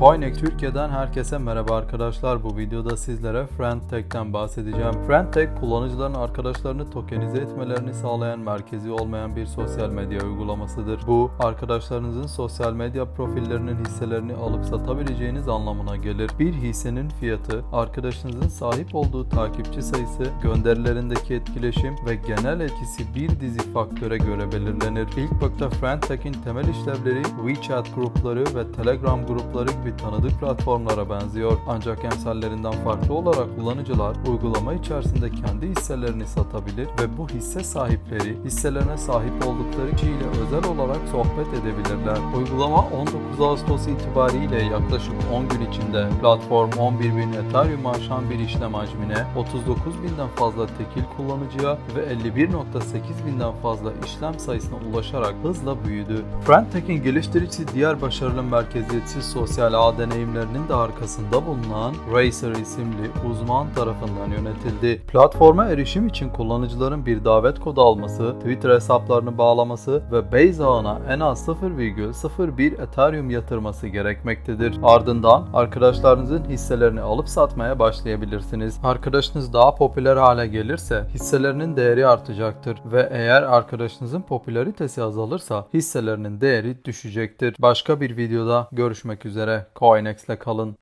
Coinex Türkiye'den herkese merhaba arkadaşlar. Bu videoda sizlere Friendtech'ten bahsedeceğim. Friendtech kullanıcıların arkadaşlarını tokenize etmelerini sağlayan merkezi olmayan bir sosyal medya uygulamasıdır. Bu arkadaşlarınızın sosyal medya profillerinin hisselerini alıp satabileceğiniz anlamına gelir. Bir hissenin fiyatı arkadaşınızın sahip olduğu takipçi sayısı, gönderilerindeki etkileşim ve genel etkisi bir dizi faktöre göre belirlenir. İlk bakta Friendtech'in temel işlevleri WeChat grupları ve Telegram grupları gibi tanıdık platformlara benziyor. Ancak emsallerinden farklı olarak kullanıcılar uygulama içerisinde kendi hisselerini satabilir ve bu hisse sahipleri hisselerine sahip oldukları kişiyle özel olarak sohbet edebilirler. Uygulama 19 Ağustos itibariyle yaklaşık 10 gün içinde platform 11 bin Ethereum aşan bir işlem hacmine 39 binden fazla tekil kullanıcıya ve 51.8 binden fazla işlem sayısına ulaşarak hızla büyüdü. Friendtech'in geliştiricisi diğer başarılı merkeziyetsiz sosyal ağ deneyimlerinin de arkasında bulunan Racer isimli uzman tarafından yönetildi. Platforma erişim için kullanıcıların bir davet kodu alması, Twitter hesaplarını bağlaması ve Base ağına en az 0,01 Ethereum yatırması gerekmektedir. Ardından arkadaşlarınızın hisselerini alıp satmaya başlayabilirsiniz. Arkadaşınız daha popüler hale gelirse hisselerinin değeri artacaktır ve eğer arkadaşınızın popülaritesi azalırsa hisselerinin değeri düşecektir. Başka bir videoda görüşmek üzere. Coinex ile kalın.